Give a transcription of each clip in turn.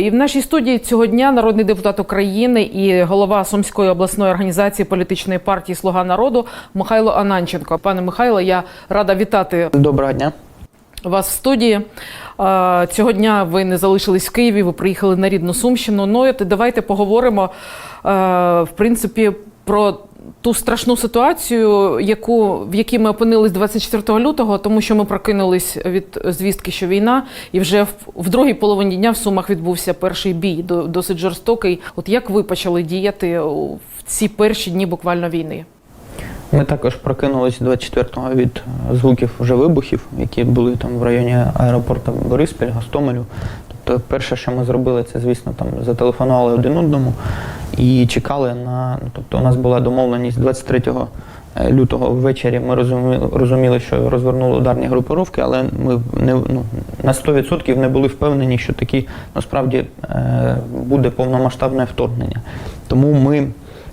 І в нашій студії цього дня народний депутат України і голова Сумської обласної організації політичної партії Слуга народу Михайло Ананченко. Пане Михайло, я рада вітати Доброго дня. вас в студії. Цього дня ви не залишились в Києві, ви приїхали на рідну Сумщину. Ну давайте поговоримо в принципі про ту страшну ситуацію, яку в якій ми опинились 24 лютого, тому що ми прокинулись від звістки, що війна, і вже в, в другій половині дня в Сумах відбувся перший бій, до- досить жорстокий. От як ви почали діяти в ці перші дні буквально війни? Ми також прокинулись 24-го від е, звуків вже вибухів, які були там в районі аеропорту Бориспіль, Гостомелю. Тобто, перше, що ми зробили, це, звісно, там зателефонували один одному і чекали на. Ну, тобто, у нас була домовленість 23 лютого ввечері. Ми розуміли, розуміли, що розвернули ударні групировки, але ми не ну, на 100% не були впевнені, що таки насправді е, буде повномасштабне вторгнення. Тому ми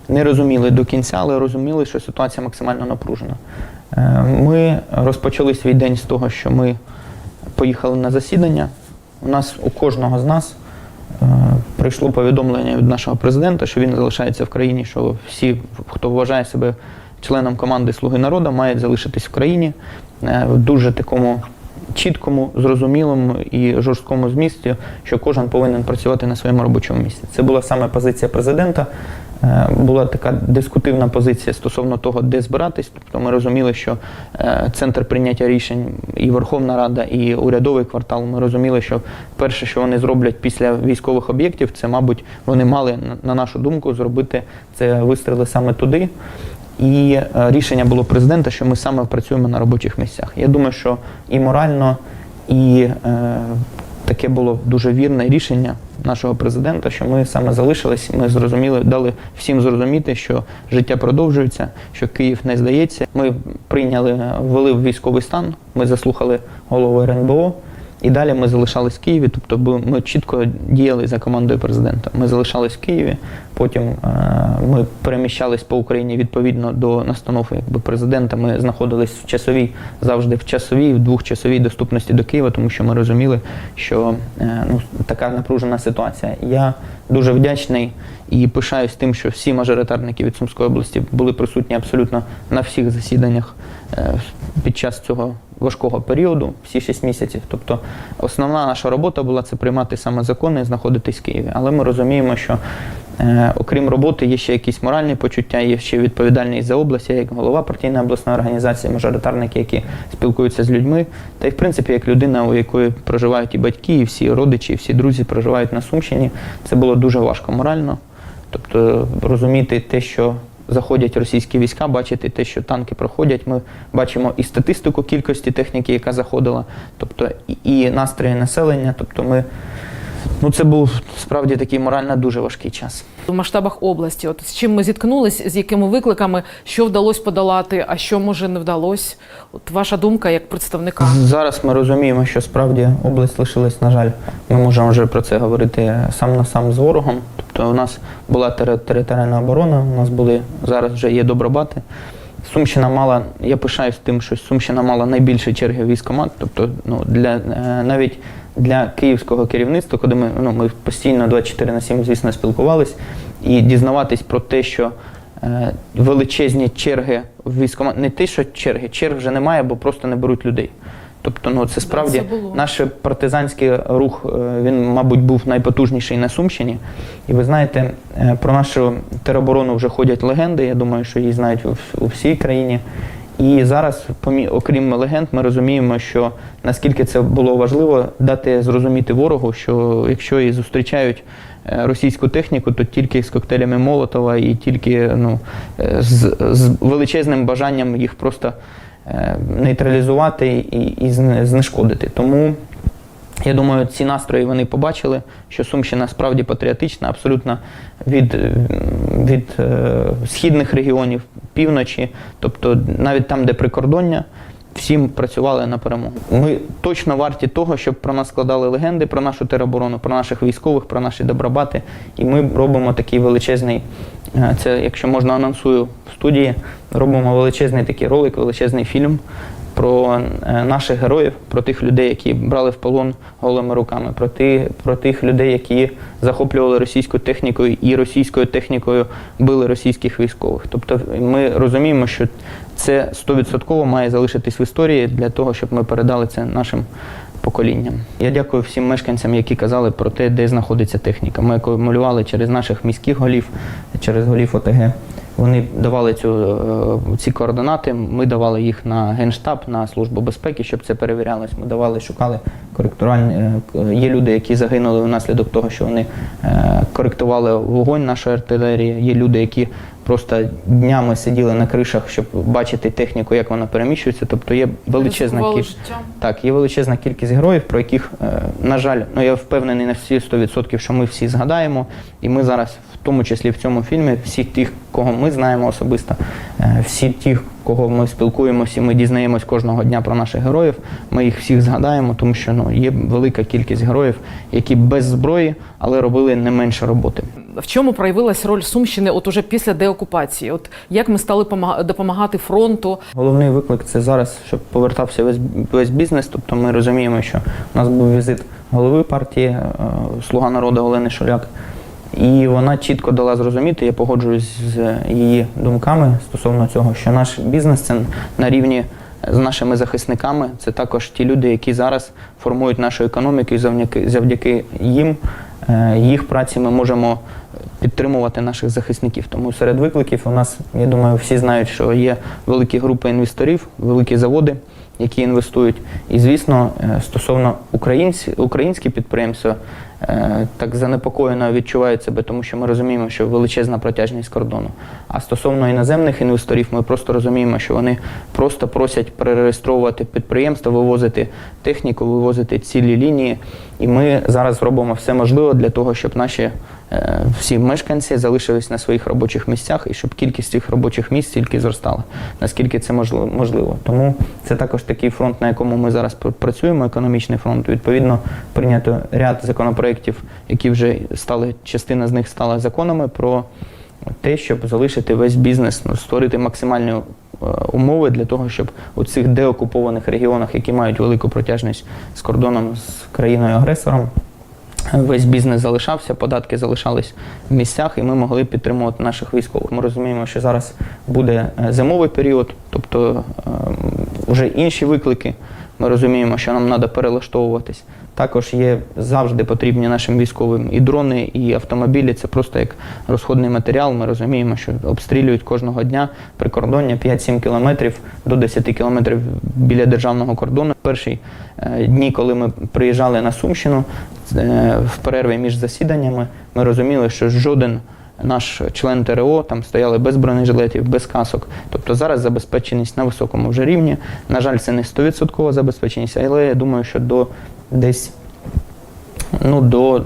не розуміли до кінця, але розуміли, що ситуація максимально напружена. Е, Ми розпочали свій день з того, що ми поїхали на засідання. У нас у кожного з нас е, прийшло повідомлення від нашого президента, що він залишається в країні, що всі, хто вважає себе членом команди Слуги народу, мають залишитись в країні е, в дуже такому чіткому, зрозумілому і жорсткому змісті, що кожен повинен працювати на своєму робочому місці. Це була саме позиція президента. Е, Була така дискутивна позиція стосовно того, де збиратись. Тобто ми розуміли, що е, центр прийняття рішень і Верховна Рада, і урядовий квартал. Ми розуміли, що перше, що вони зроблять після військових об'єктів, це, мабуть, вони мали на- на нашу думку зробити це вистріли саме туди. І е, рішення було президента, що ми саме працюємо на робочих місцях. Я думаю, що і морально, і е, таке було дуже вірне рішення нашого президента, що ми саме залишились. Ми зрозуміли, дали всім зрозуміти, що життя продовжується, що Київ не здається. Ми прийняли, ввели в військовий стан. Ми заслухали голову РНБО. І далі ми залишались в Києві, тобто ми чітко діяли за командою президента. Ми залишались в Києві, потім е, ми переміщались по Україні відповідно до настанов якби, президента. Ми знаходились в часовій, завжди в часовій, в двохчасовій доступності до Києва, тому що ми розуміли, що е, ну, така напружена ситуація. Я дуже вдячний і пишаюсь тим, що всі мажоритарники від Сумської області були присутні абсолютно на всіх засіданнях під час цього важкого періоду, всі 6 місяців. Тобто основна наша робота була це приймати саме закони і знаходитись в Києві. Але ми розуміємо, що е, окрім роботи є ще якісь моральні почуття, є ще відповідальність за область, як голова партійної обласної організації, мажоритарники, які спілкуються з людьми. Та й в принципі, як людина, у якої проживають і батьки, і всі родичі, і всі друзі проживають на Сумщині, це було дуже важко морально. Тобто розуміти те, що заходять російські війська, бачити те, що танки проходять. Ми бачимо і статистику кількості техніки, яка заходила, тобто і, настрої населення. Тобто, ми ну це був справді такий морально дуже важкий час. В масштабах області, от з чим ми зіткнулись, з якими викликами, що вдалося подолати, а що може не вдалося? От ваша думка як представника. Зараз ми розуміємо, що справді область лишилась, на жаль, ми можемо вже про це говорити сам на сам з ворогом. Тобто у нас була територіальна оборона, у нас були зараз вже є добробати. Сумщина мала, я пишаюсь тим, що Сумщина мала найбільші черги військомат. Тобто, ну для е, навіть для київського керівництва, коли ми ну ми постійно 24 на 7, звісно, спілкувались, і дізнаватись про те, що е, величезні черги в військомат, не те, що черги, черг вже немає, бо просто не беруть людей. Тобто, ну це справді це наш партизанський рух, е, він, мабуть, був найпотужніший на Сумщині. І ви знаєте, е, про нашу тероборону вже ходять легенди. Я думаю, що її знають у, всій країні. І зараз, окрім легенд, ми розуміємо, що наскільки це було важливо дати зрозуміти ворогу, що якщо і зустрічають е, російську техніку, то тільки з коктейлями Молотова і тільки ну, з, з величезним бажанням їх просто нейтралізувати і, і знешкодити. Тому я думаю, ці настрої вони побачили, що Сумщина справді патріотична, абсолютно від, е, від е, східних регіонів, півночі, тобто навіть там, де прикордоння, всім працювали на перемогу. Ми точно варті того, щоб про нас складали легенди, про нашу тероборону, про наших військових, про наші добробати. І ми робимо такий величезний, е, це, якщо можна, анонсую в студії, робимо величезний такий ролик, величезний фільм про е, наших героїв, про тих людей, які брали в полон голими руками, про, ти, про тих людей, які захоплювали російську техніку і російською технікою били російських військових. Тобто ми розуміємо, що це 100% має залишитись в історії для того, щоб ми передали це нашим поколінням. Я дякую всім мешканцям, які казали про те, де знаходиться техніка. Ми акумулювали через наших міських голів, через голів ОТГ. Вони давали цю, е, ці координати, ми давали їх на Генштаб, на Службу безпеки, щоб це перевірялось. Ми давали, шукали коректувальні. е, Є люди, які загинули внаслідок того, що вони е, коректували вогонь нашої артилерії. Є люди, які просто днями сиділи на кришах, щоб бачити техніку, як вона переміщується. Тобто є величезна кількість. Так, є величезна кількість героїв, про яких, на жаль, ну я впевнений на всі 100%, що ми всі згадаємо. І ми зараз, в тому числі в цьому фільмі, всі тих, кого ми знаємо особисто, е, всі ті, кого ми спілкуємося, і ми дізнаємось кожного дня про наших героїв. Ми їх всіх згадаємо, тому що ну є велика кількість героїв, які без зброї, але робили не менше роботи. В чому проявилась роль Сумщини от уже після деокупації? От як ми стали допомагати фронту? Головний виклик це зараз, щоб повертався весь, весь бізнес. Тобто ми розуміємо, що у нас був візит голови партії е, Слуга народу Олени Шоляк. І вона чітко дала зрозуміти, я погоджуюсь з її думками стосовно цього, що наш бізнес це на рівні з нашими захисниками. Це також ті люди, які зараз формують нашу економіку, і завдяки, завдяки їм, е, їх праці ми можемо підтримувати наших захисників. Тому серед викликів у нас, я думаю, всі знають, що є великі групи інвесторів, великі заводи, які інвестують. І звісно, е, стосовно українські підприємства так занепокоєно відчувають себе, тому що ми розуміємо, що величезна протяжність кордону. А стосовно іноземних інвесторів, ми просто розуміємо, що вони просто просять перереєстровувати підприємства, вивозити техніку, вивозити цілі лінії. І ми зараз робимо все можливе для того, щоб наші е, всі мешканці залишились на своїх робочих місцях і щоб кількість цих робочих місць тільки зростала, наскільки це можливо. Тому це також такий фронт, на якому ми зараз пр- працюємо, економічний фронт. Відповідно, прийнято ряд законопроєктів, які вже стали, частина з них стала законами про те, щоб залишити весь бізнес, ну, створити максимальні е, умови для того, щоб у цих деокупованих регіонах, які мають велику протяжність з кордоном з країною-агресором, Весь бізнес залишався, податки залишались в місцях, і ми могли підтримувати наших військових. Ми розуміємо, що зараз буде е, зимовий період, тобто е, вже інші виклики. Ми розуміємо, що нам треба перелаштовуватись. Також є завжди потрібні нашим військовим і дрони, і автомобілі. Це просто як розходний матеріал. Ми розуміємо, що обстрілюють кожного дня прикордоння 5-7 кілометрів до 10 кілометрів біля державного кордону. Перші е, дні, коли ми приїжджали на Сумщину, в перерві між засіданнями, ми розуміли, що жоден наш член ТРО там стояли без бронежилетів, без касок. Тобто зараз забезпеченість на високому вже рівні. На жаль, це не 100% забезпеченість, але я думаю, що до десь ну, до,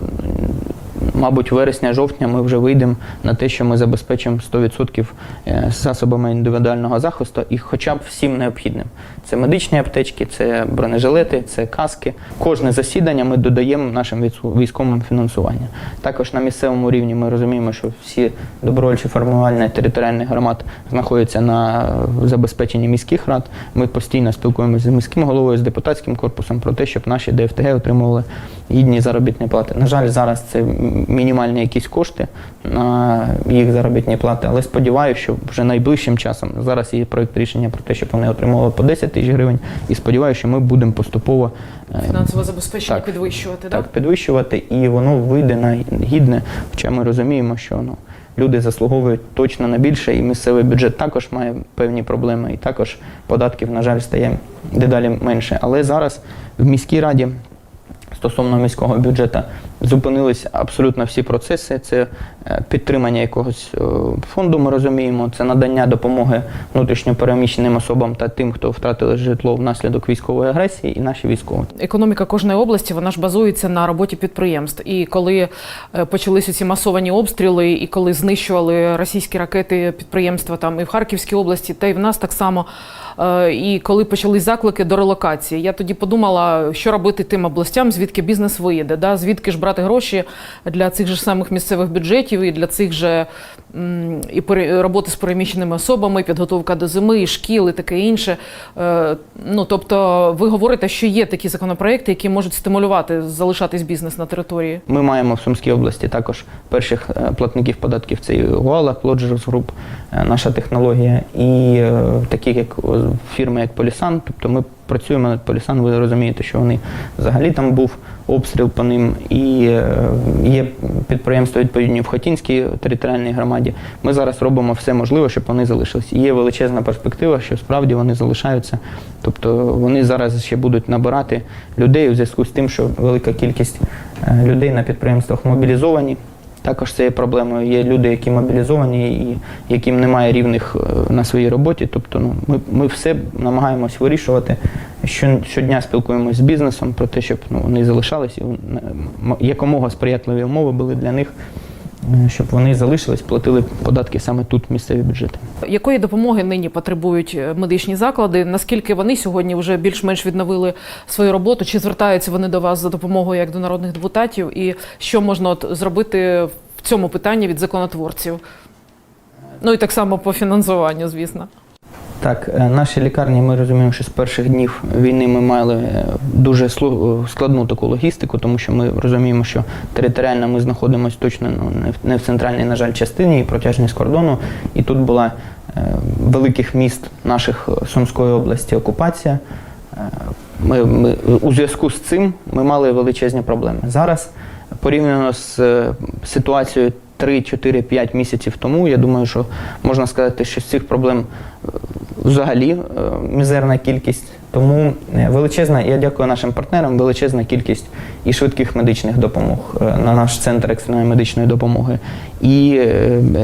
мабуть, вересня-жовтня ми вже вийдемо на те, що ми забезпечимо 100% е, засобами індивідуального захисту і хоча б всім необхідним. Це медичні аптечки, це бронежилети, це каски. Кожне засідання ми додаємо нашим військовим фінансування. Також на місцевому рівні ми розуміємо, що всі добровольчі формування територіальних громад знаходяться на забезпеченні міських рад. Ми постійно спілкуємося з міським головою, з депутатським корпусом про те, щоб наші ДФТГ отримували гідні заробітні плати. На жаль, зараз це мінімальні якісь кошти на їх заробітні плати, але сподіваюся, що вже найближчим часом зараз є проєкт рішення про те, щоб вони отримували по 10 тисяч гривень, і сподіваюся, що ми будемо поступово е, Фінансове забезпечення Так. підвищувати, так, підвищувати, і воно вийде на гідне. Хоча ми розуміємо, що ну, люди заслуговують точно на більше, і місцевий бюджет також має певні проблеми, і також податків, на жаль, стає дедалі менше. Але зараз в міській раді. Стосовно міського бюджету зупинились абсолютно всі процеси. Це е, підтримання якогось е, фонду, ми розуміємо, це надання допомоги внутрішньо переміщеним особам та тим, хто втратили житло внаслідок військової агресії, і наші військові. Економіка кожної області вона ж базується на роботі підприємств. І коли е, почалися ці масовані обстріли, і коли знищували російські ракети підприємства там і в Харківській області, та й в нас так само. І коли почались заклики до релокації, я тоді подумала, що робити тим областям, звідки бізнес виїде, да? звідки ж брати збирати гроші для цих же самих місцевих бюджетів і для цих же і роботи з переміщеними особами, підготовка до зими, і шкіл, і таке інше. Е, Ну тобто, ви говорите, що є такі законопроекти, які можуть стимулювати залишатись бізнес на території. Ми маємо в Сумській області також перших е, платників податків. Це Гуала, Group, е, наша технологія, і е, такі як фірми, як Полісан. Тобто ми працюємо над Полісан. Ви розумієте, що вони взагалі там був обстріл по ним, і е, є підприємства відповідні в Хотінській територіальній громаді. Ми зараз робимо все можливе, щоб вони залишились. Є величезна перспектива, що справді вони залишаються. Тобто вони зараз ще будуть набирати людей у зв'язку з тим, що велика кількість е, людей на підприємствах мобілізовані. Також це є проблемою. Є люди, які мобілізовані і яким немає рівних е, на своїй роботі. Тобто, ну ми, ми все намагаємось вирішувати. Що, щодня спілкуємось з бізнесом про те, щоб ну, вони залишались і е, якомога сприятливі умови були для них, щоб вони залишились, платили податки саме тут, місцеві бюджети. Якої допомоги нині потребують е, медичні заклади? Наскільки вони сьогодні вже більш-менш відновили свою роботу? Чи звертаються вони до вас за допомогою як до народних депутатів? І що можна от зробити в цьому питанні від законотворців? Ну і так само по фінансуванню, звісно. Так, е, наші лікарні, ми розуміємо, що з перших днів війни ми мали е, дуже складну таку логістику, тому що ми розуміємо, що територіально ми знаходимося точно ну, не в- центральній, на жаль, частині і протяжність кордону. І тут була е, великих міст наших е, Сумської області окупація. Е, Ми, ми, у зв'язку з цим ми мали величезні проблеми. Зараз, порівняно з е, ситуацією 3, 4, 5 місяців тому, я думаю, що можна сказати, що з цих проблем е, взагалі е, мізерна кількість. Тому е, величезна, я дякую нашим партнерам, величезна кількість і швидких медичних допомог на наш центр екстреної медичної допомоги, і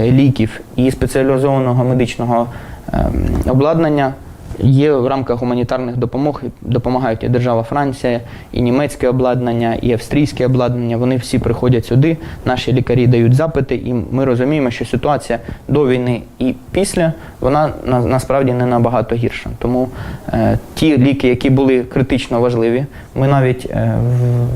ліків, і спеціалізованого медичного е, обладнання. Є в рамках гуманітарних допомог, допомагають і держава Франція, і німецьке обладнання, і австрійське обладнання. Вони всі приходять сюди, наші лікарі дають запити, і ми розуміємо, що ситуація до війни і після вона на, насправді не набагато гірша. Тому е, ті ліки, які були критично важливі, ми навіть е,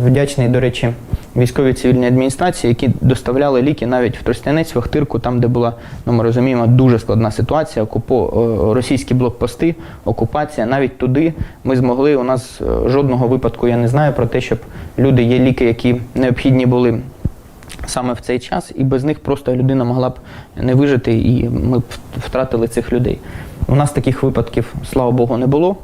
вдячні, до речі, військовій цивільній адміністрації, які доставляли ліки навіть в Тростянець, в Охтирку, там, де була, ну ми розуміємо, дуже складна ситуація, окупо, е, російські блокпости, окупація. Навіть туди ми змогли. У нас е, жодного випадку я не знаю про те, щоб люди є ліки, які необхідні були. Саме в цей час, і без них просто людина могла б не вижити, і ми б втратили цих людей. У нас таких випадків, слава Богу, не було.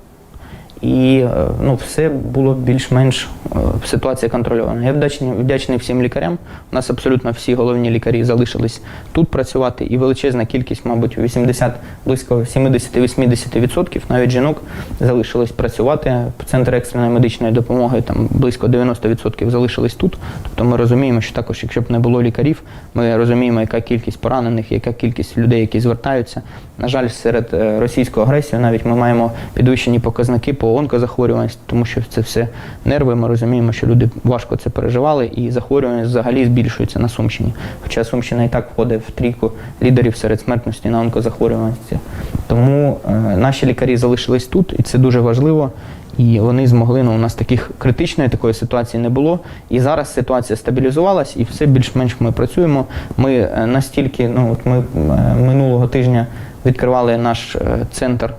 І е, ну, все було більш-менш е, ситуація контрольована. Я вдячний, вдячний всім лікарям. У нас абсолютно всі головні лікарі залишились тут працювати, і величезна кількість, мабуть, 80, близько 70-80% навіть жінок залишились працювати. Центр екстреної медичної допомоги там близько 90% залишились тут. Тобто ми розуміємо, що також, якщо б не було лікарів, ми розуміємо, яка кількість поранених, яка кількість людей, які звертаються. На жаль, серед е, російської агресії навіть ми маємо підвищені показники по онкозахворюваності, тому що це все нерви. Ми розуміємо, що люди важко це переживали, і захворюваність взагалі збільшується на Сумщині. Хоча Сумщина і так входить в трійку лідерів серед смертності на онкозахворюваності. Тому е, наші лікарі залишились тут, і це дуже важливо. І вони змогли, ну у нас таких критичної такої ситуації не було. І зараз ситуація стабілізувалась, і все більш-менш ми працюємо. Ми е, настільки, ну от ми е, минулого тижня відкривали наш е, центр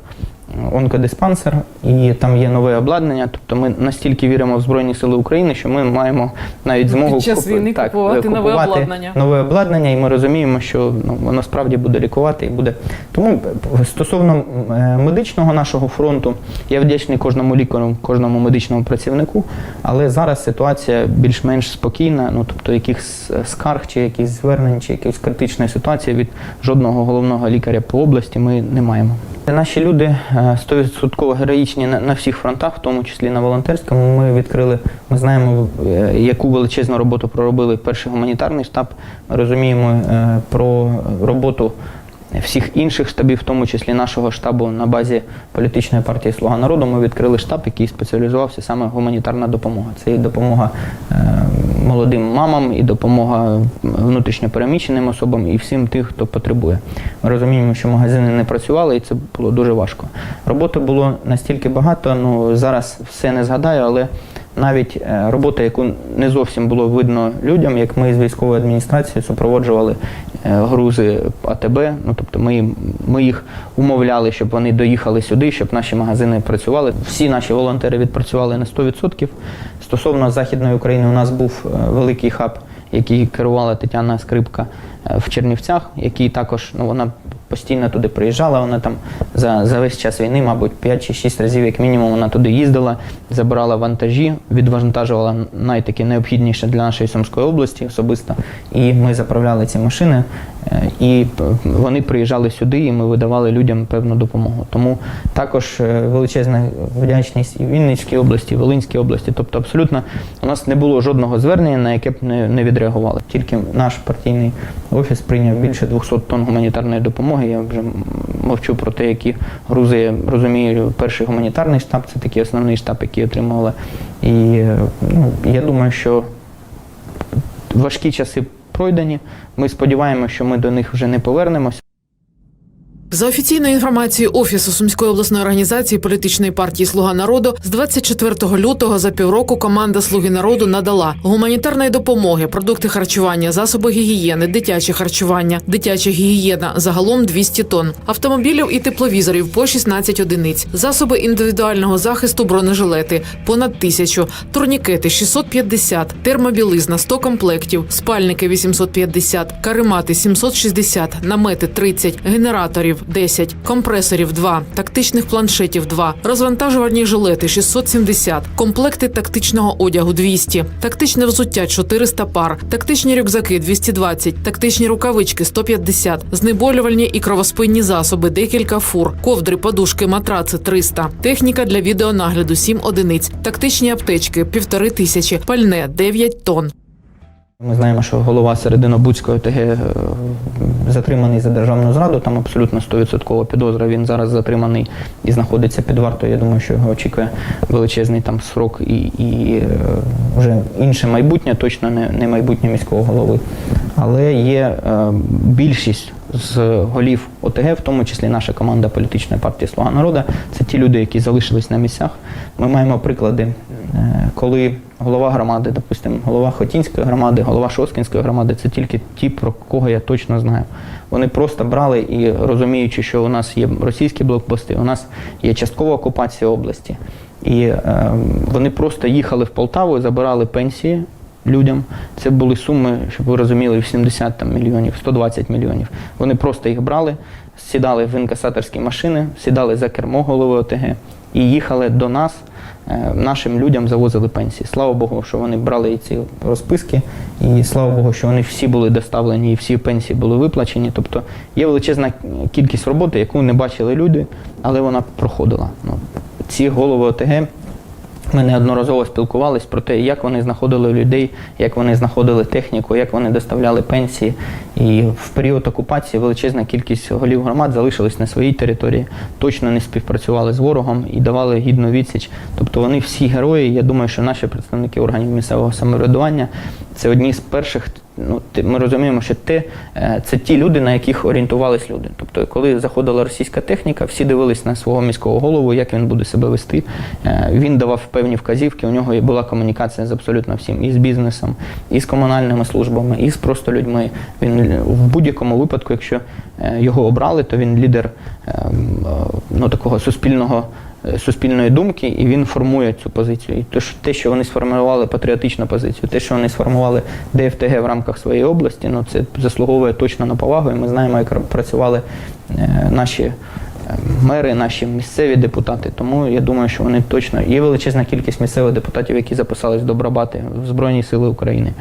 онкодиспансер, і там є нове обладнання. Тобто ми настільки віримо в Збройні Сили України, що ми маємо навіть змогу Під час війни так, купувати е, нове обладнання. нове обладнання, і ми розуміємо, що ну, воно справді буде лікувати і буде. Тому е, стосовно е, медичного нашого фронту, я вдячний кожному лікарю, кожному медичному працівнику, але зараз ситуація більш-менш спокійна. Ну тобто якихось скарг чи якісь звернень, чи якоїсь критичної ситуації від жодного головного лікаря по області ми не маємо. Наші люди е, 100% героїчні на, на всіх фронтах, в тому числі на волонтерському. Ми відкрили, ми знаємо, е, яку величезну роботу проробили перший гуманітарний штаб. Ми розуміємо е, про роботу всіх інших штабів, в тому числі нашого штабу на базі політичної партії Слуга народу. Ми відкрили штаб, який спеціалізувався саме гуманітарна допомога. Це і допомога е, молодим мамам, і допомога внутрішньопереміщеним особам, і всім тим, хто потребує. Ми розуміємо, що магазини не працювали, і це було дуже важко. Роботи було настільки багато. Ну зараз все не згадаю, але навіть е, робота, яку не зовсім було видно людям, як ми з військової адміністрації супроводжували грузи АТБ. Ну тобто ми, ми їх умовляли, щоб вони доїхали сюди, щоб наші магазини працювали. Всі наші волонтери відпрацювали на 100%. Стосовно Західної України, у нас був е, великий хаб, який керувала Тетяна Скрипка е, в Чернівцях, який також ну, вона постійно туди приїжджала. Вона там за, за весь час війни, мабуть, 5 чи 6 разів, як мінімум, вона туди їздила, забирала вантажі, відвантажувала найтакі необхідніше для нашої Сумської області особисто. І ми заправляли ці машини, і вони приїжджали сюди, і ми видавали людям певну допомогу. Тому також е, величезна вдячність і Вінницькій області, і Волинській області. Тобто, абсолютно у нас не було жодного звернення, на яке б не, не відреагували. Тільки наш партійний офіс прийняв більше 200 тонн гуманітарної допомоги. Я вже мовчу про те, які грузи я розумію. Перший гуманітарний штаб це такий основний штаб, який отримували. І е, ну, я думаю, що важкі часи пройдені. Ми сподіваємося, що ми до них вже не повернемося. За офіційною інформацією Офісу Сумської обласної організації політичної партії Слуга народу з 24 лютого за півроку команда Слуги народу надала гуманітарної допомоги, продукти харчування, засоби гігієни, дитяче харчування, дитяча гігієна загалом 200 тонн, автомобілів і тепловізорів по 16 одиниць, засоби індивідуального захисту, бронежилети понад тисячу, турнікети 650, термобілизна 100 комплектів, спальники 850, каремати 760, намети 30, генераторів 10, компресорів 2, тактичних планшетів 2, розвантажувальні жилети 670, комплекти тактичного одягу 200, тактичне взуття 400 пар, тактичні рюкзаки 220, тактичні рукавички 150, знеболювальні і кровоспинні засоби декілька фур, ковдри, подушки, матраци 300, техніка для відеонагляду 7 одиниць, тактичні аптечки півтори тисячі, пальне 9 тонн. Ми знаємо, що голова Серединобудської ОТГ е, затриманий за державну зраду, там абсолютно 100% підозра. Він зараз затриманий і знаходиться під вартою. Я думаю, що його очікує величезний там срок і, і е, вже інше майбутнє, точно не, не майбутнє міського голови. Але є е, більшість з голів ОТГ, в тому числі наша команда політичної партії Слуга народу, це ті люди, які залишились на місцях. Ми маємо приклади, е, коли голова громади, допустимо, голова Хотінської громади, голова Шоскінської громади це тільки ті, про кого я точно знаю. Вони просто брали і розуміючи, що у нас є російські блокпости, у нас є часткова окупація області. І е, вони просто їхали в Полтаву і забирали пенсії людям. Це були суми, щоб ви розуміли, 70 там, мільйонів, 120 мільйонів. Вони просто їх брали, сідали в інкасаторські машини, сідали за кермо голови ОТГ і їхали до нас. Е, Нашим людям завозили пенсії. Слава Богу, що вони брали ці розписки, і слава Богу, що вони всі були доставлені і всі пенсії були виплачені. Тобто є величезна кількість роботи, яку не бачили люди, але вона проходила. Ну, ці голови ОТГ ми неодноразово спілкувалися про те, як вони знаходили людей, як вони знаходили техніку, як вони доставляли пенсії. І в період окупації величезна кількість голів громад залишились на своїй території, точно не співпрацювали з ворогом і давали гідну відсіч. Тобто вони всі герої. Я думаю, що наші представники органів місцевого самоврядування це одні з перших. Ну, ти- ми розуміємо, що те, е, це ті люди, на яких орієнтувались люди. Тобто, коли заходила російська техніка, всі дивились на свого міського голову, як він буде себе вести. Е, Він давав певні вказівки. У нього була комунікація з абсолютно всім, і з бізнесом, і з комунальними службами, і з просто людьми. Він в будь-якому випадку, якщо е, його обрали, то він лідер е, м, е, ну, такого суспільного суспільної думки, і він формує цю позицію. І те, що- вони сформували патріотичну позицію, те, що вони сформували ДФТГ в рамках своєї області, ну це заслуговує точно на повагу. І ми знаємо, як працювали е, наші. е, Мери, наші місцеві депутати, тому я думаю, що вони точно є величезна кількість місцевих депутатів, які записались до Брабати в Збройні Сили України.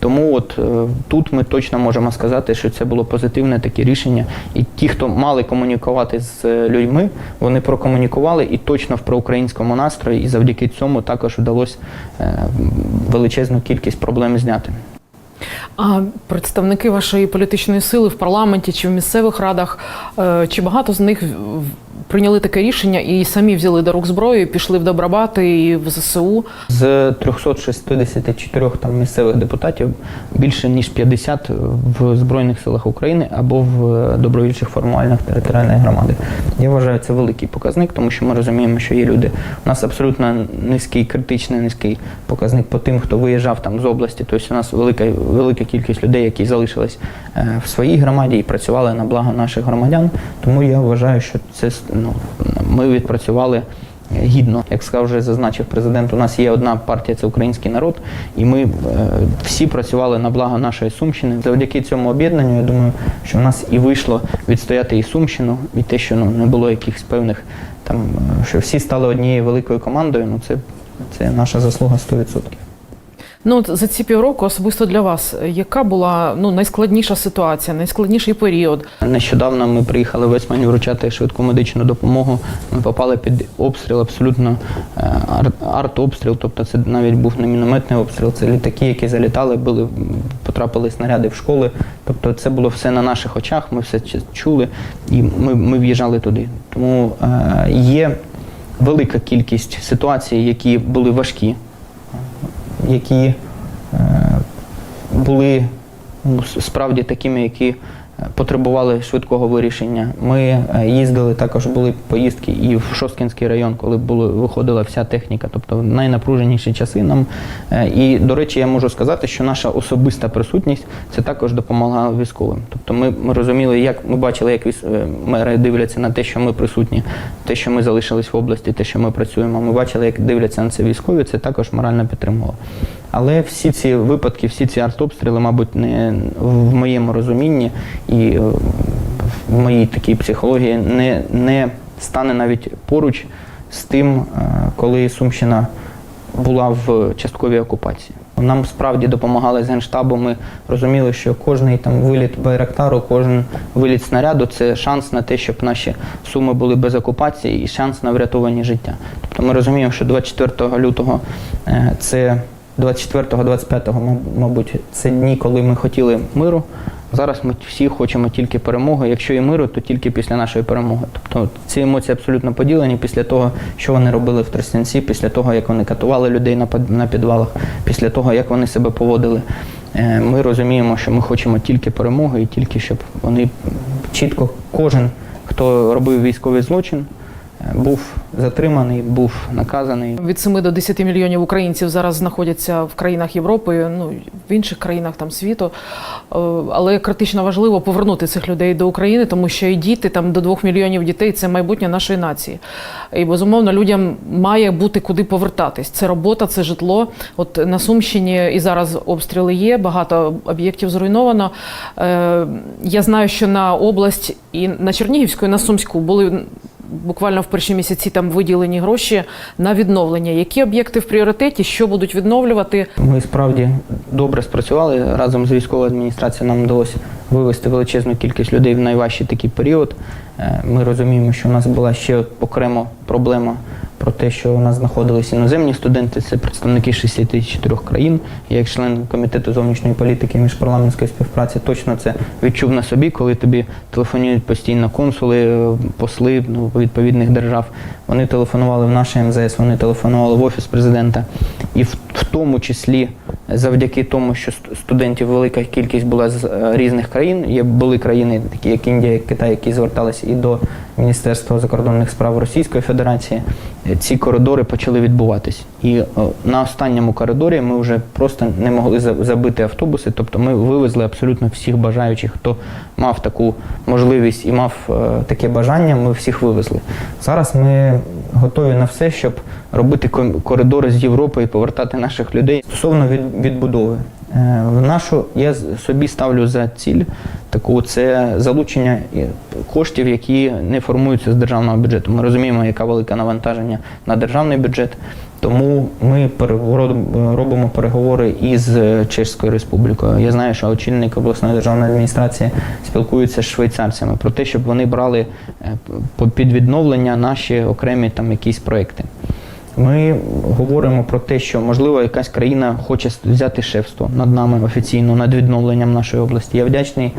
Тому от е, тут ми точно можемо сказати, що це було позитивне таке рішення. І ті, хто мали комунікувати з е, людьми, вони прокомунікували і точно в проукраїнському настрої, і завдяки цьому також вдалося е, величезну кількість проблем зняти. А представники вашої політичної сили в парламенті чи в місцевих радах, чи багато з них прийняли таке рішення і самі взяли до рук зброю, пішли в Добробати і в ЗСУ. З 364 там місцевих депутатів більше ніж 50 в Збройних силах України або в добровольчих формувальних територіальної громади. Я вважаю, це великий показник, тому що ми розуміємо, що є люди. У нас абсолютно низький, критичний низький показник по тим, хто виїжджав там з області. Тобто у нас велика велика кількість людей, які залишились е, в своїй громаді і працювали на благо наших громадян. Тому я вважаю, що це ну, ми відпрацювали гідно. Як сказав вже зазначив президент, у нас є одна партія, це український народ, і ми е, всі працювали на благо нашої Сумщини. Завдяки цьому об'єднанню, я думаю, що в нас і вийшло відстояти і Сумщину, і те, що ну, не було якихось певних там, е, що всі стали однією великою командою. Ну це, це наша заслуга 100%. Ну за ці півроку особисто для вас, яка була ну найскладніша ситуація, найскладніший період? Нещодавно ми приїхали в Есмань вручати швидку медичну допомогу. Ми попали під обстріл, абсолютно е, ар- артобстріл. Тобто це навіть був не мінометний обстріл, це літаки, які залітали, були, потрапили снаряди в школи. Тобто це було все на наших очах, ми все чули і ми, ми в'їжджали туди. Тому е, є велика кількість ситуацій, які були важкі, які е, були ну, справді такими, які потребували швидкого вирішення. Ми е, їздили, також були поїздки і в Шосткінський район, коли було, виходила вся техніка, тобто найнапруженіші часи нам. Е, І, до речі, я можу сказати, що наша особиста присутність це також допомагала військовим. Тобто ми, ми розуміли, як ми бачили, як е, мери дивляться на те, що ми присутні, те, що ми залишились в області, те, що ми працюємо. Ми бачили, як дивляться на це військові, це також морально підтримувало. Але всі ці випадки, всі ці артобстріли, мабуть, не в моєму розумінні і е, в моїй такій психології не, не стане навіть поруч з тим, е, коли Сумщина була в частковій окупації. Нам справді допомагали з генштабу. Ми розуміли, що кожний там виліт Байрактару, кожен виліт снаряду це шанс на те, щоб наші суми були без окупації і шанс на врятовані життя. Тобто ми розуміємо, що 24 лютого е, це 24-25, мабуть, це дні, коли ми хотіли миру. Зараз ми всі хочемо тільки перемоги. Якщо і миру, то тільки після нашої перемоги. Тобто ці емоції абсолютно поділені після того, що вони робили в Тростянці, після того, як вони катували людей на підвалах, після того, як вони себе поводили. Е, Ми розуміємо, що ми хочемо тільки перемоги і тільки щоб вони чітко, кожен, хто робив військовий злочин, був затриманий, був наказаний. Від 7 до 10 мільйонів українців зараз знаходяться в країнах Європи, ну в інших країнах там світу. Е, Але критично важливо повернути цих людей до України, тому що і діти там до 2 мільйонів дітей це майбутнє нашої нації. І безумовно людям має бути куди повертатись. Це робота, це житло. От на Сумщині і зараз обстріли є, багато об'єктів зруйновано. Е, Я знаю, що на область і на Чернігівську, і на Сумську були буквально в перші місяці там виділені гроші на відновлення. Які об'єкти в пріоритеті, що будуть відновлювати? Ми справді добре спрацювали разом з військовою адміністрацією. Нам вдалося вивести величезну кількість людей в найважчий такий період. Е, Ми розуміємо, що у нас була ще окремо проблема про те, що у нас знаходились іноземні студенти, це представники 64 країн. Я як член комітету зовнішньої політики і міжпарламентської співпраці точно це відчув на собі, коли тобі телефонують постійно консули, е, посли ну, відповідних держав. Вони телефонували в наше МЗС, вони телефонували в офіс президента. І в, в тому числі завдяки тому, що студентів велика кількість була з е, різних країн. Є були країни, такі як Індія, як Китай, які зверталися і до Міністерства закордонних справ Російської Федерації. Е, Ці коридори почали відбуватись. І е, на останньому коридорі ми вже просто не могли забити автобуси. Тобто ми вивезли абсолютно всіх бажаючих, хто мав таку можливість і мав е, таке бажання. Ми всіх вивезли. Зараз ми готові на все, щоб робити коридори з Європи і повертати наших людей стосовно відбудови. Е, В нашу я собі ставлю за ціль таку це залучення коштів, які не формуються з державного бюджету. Ми розуміємо, яка велика навантаження на державний бюджет. Тому ми робимо переговори із Чеською Республікою. Я знаю, що очільник обласної державної адміністрації спілкується з швейцарцями про те, щоб вони брали е, під відновлення наші окремі там якісь проекти. Ми говоримо про те, що можливо якась країна хоче взяти шефство над нами офіційно, над відновленням нашої області. Я вдячний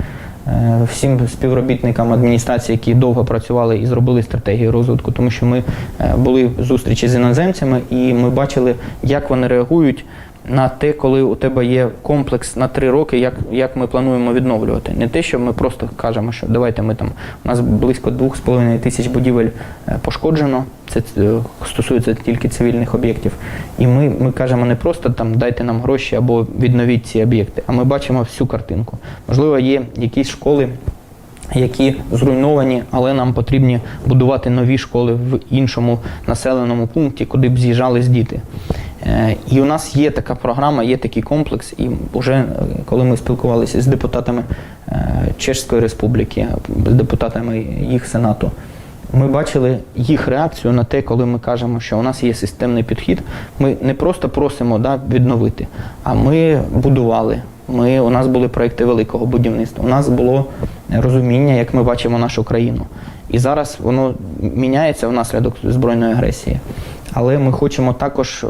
е, всім співробітникам адміністрації, які довго працювали і зробили стратегію розвитку, тому що ми е, були в зустрічі з іноземцями, і ми бачили, як вони реагують на те, коли у тебе є комплекс на три роки, як, як ми плануємо відновлювати. Не те, що ми просто кажемо, що давайте ми там у нас близько 2,5 тисяч будівель е, пошкоджено. Це е, стосується тільки цивільних об'єктів. І ми, ми кажемо не просто там дайте нам гроші або відновіть ці об'єкти, а ми бачимо всю картинку. Можливо, є якісь школи, які зруйновані, але нам потрібні будувати нові школи в іншому населеному пункті, куди б з'їжджались діти. Е, І у нас є така програма, є такий комплекс. І вже е, коли ми спілкувалися з депутатами е, Чешської Республіки, з депутатами їх сенату, ми бачили їх реакцію на те, коли ми кажемо, що у нас є системний підхід. Ми не просто просимо да, відновити, а ми будували. Ми, у нас були проекти великого будівництва. У нас було розуміння, як ми бачимо нашу країну. І зараз воно міняється внаслідок збройної агресії. Але ми хочемо також е,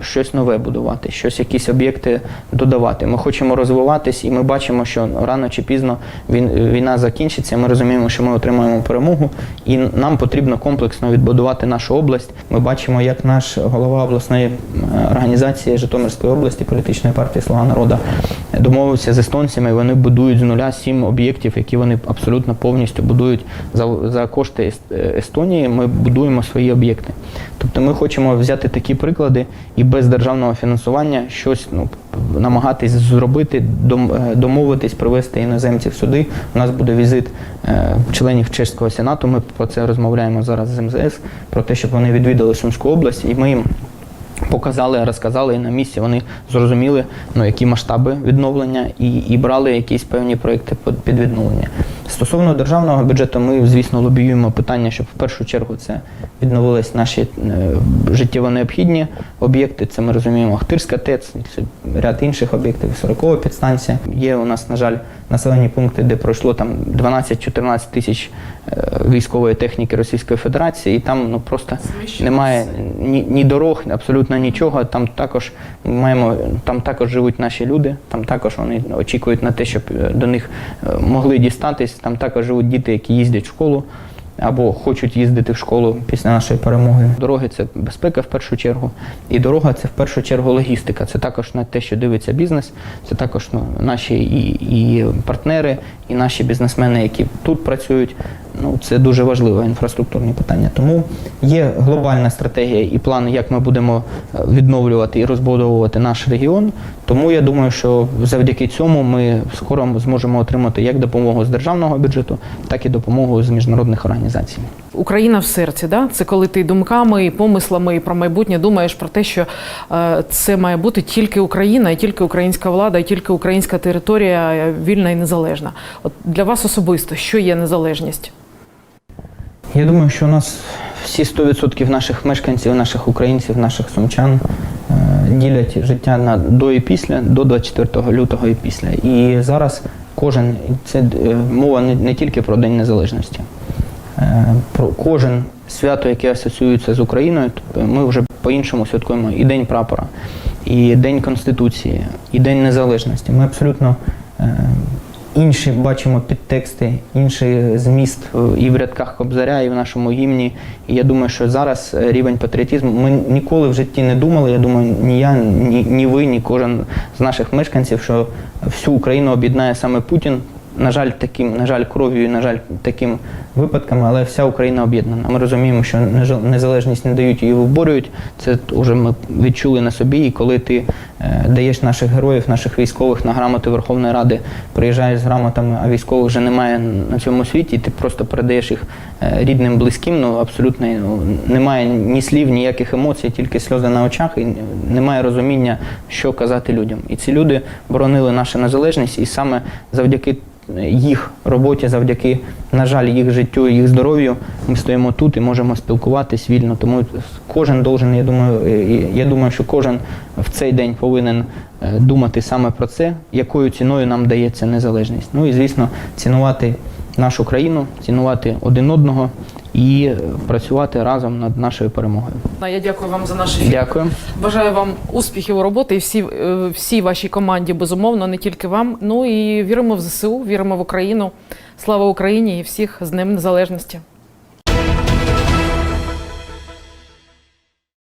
щось нове будувати, щось, якісь об'єкти додавати. Ми хочемо розвиватись, і ми бачимо, що рано чи пізно він, війна закінчиться. Ми розуміємо, що ми отримаємо перемогу, і нам потрібно комплексно відбудувати нашу область. Ми бачимо, як наш голова обласної е, організації Житомирської області, політичної партії Слуга народу, домовився з естонцями. Вони будують з нуля сім об'єктів, які вони абсолютно повністю будують за, за кошти Естонії. Ми будуємо свої об'єкти. Тобто ми хочемо взяти такі приклади і без державного фінансування щось ну, намагатись зробити, е, домовитись, привезти іноземців сюди. У нас буде візит е, членів Чеського сенату. Ми про це розмовляємо зараз з МЗС, про те, щоб вони відвідали Сумську область, і ми їм показали, розказали і на місці. Вони зрозуміли, ну, які масштаби відновлення, і, і брали якісь певні проекти під, відновлення. Стосовно державного бюджету, ми, звісно, лобіюємо питання, щоб в першу чергу це відновились наші е, життєво необхідні об'єкти. Це ми розуміємо Ахтирська ТЕЦ, ряд інших об'єктів, 40 підстанція. Є у нас, на жаль, населені пункти, де пройшло там 12-14 тисяч військової техніки Російської Федерації, і там ну просто немає ні, ні дорог, абсолютно нічого. Там також маємо, там також живуть наші люди, там також вони очікують на те, щоб е, до них е, могли дістатись. Там також живуть діти, які їздять в школу. Або хочуть їздити в школу після нашої перемоги. Дороги це безпека в першу чергу, і дорога це в першу чергу логістика. Це також на те, що дивиться бізнес, це також ну, наші і, і партнери, і наші бізнесмени, які тут працюють. Ну це дуже важливе інфраструктурне питання. Тому є глобальна стратегія і план, як ми будемо е, відновлювати і розбудовувати наш регіон. Тому я думаю, що завдяки цьому ми скоро зможемо отримати як допомогу з державного бюджету, так і допомогу з міжнародних організацій. Україна в серці, да? це коли ти думками і помислами і про майбутнє думаєш про те, що е, це має бути тільки Україна, і тільки українська влада, і тільки українська територія е, вільна і незалежна. От для вас особисто, що є незалежність? Я думаю, що у нас всі 100% наших мешканців, наших українців, наших сумчан е, ділять життя на до і після, до 24 лютого і після. І зараз кожен, це е, мова не, не тільки про День Незалежності. Е, Про кожен свято, яке асоціюється з Україною, ми вже по-іншому святкуємо і День прапора, і День Конституції, і День Незалежності. Ми абсолютно інші бачимо підтексти, інший зміст е, і в рядках Кобзаря, і в нашому гімні. І я думаю, що зараз е, рівень патріотизму ми ніколи в житті не думали. Я думаю, ні я, ні, ні ви, ні кожен з наших мешканців, що всю Україну об'єднає саме Путін. На жаль, таким, на жаль, кров'ю на жаль, таким випадками, але вся Україна об'єднана. Ми розуміємо, що незалежність не дають її виборюють. Це вже ми відчули на собі. І коли ти е, даєш наших героїв, наших військових на грамоти Верховної Ради, приїжджаєш з грамотами, а військових вже немає на цьому світі, ти просто передаєш їх е, рідним, близьким. Ну абсолютно ну, немає ні слів, ніяких емоцій, тільки сльози на очах, і немає розуміння, що казати людям. І ці люди боронили нашу незалежність, і саме завдяки їх роботі, завдяки, на жаль, їх життю, їх здоров'ю, ми стоїмо тут і можемо спілкуватись вільно. Тому кожен должен, я думаю, е, я думаю, що кожен в цей день повинен е, думати саме про це, якою ціною нам дається незалежність. Ну і звісно, цінувати нашу країну, цінувати один одного і працювати разом над нашою перемогою. Я дякую вам за наш ефір. Дякую. Бажаю вам успіхів у роботі і всі, е, всій вашій команді, безумовно, не тільки вам. Ну і віримо в ЗСУ, віримо в Україну. Слава Україні і всіх з Днем Незалежності.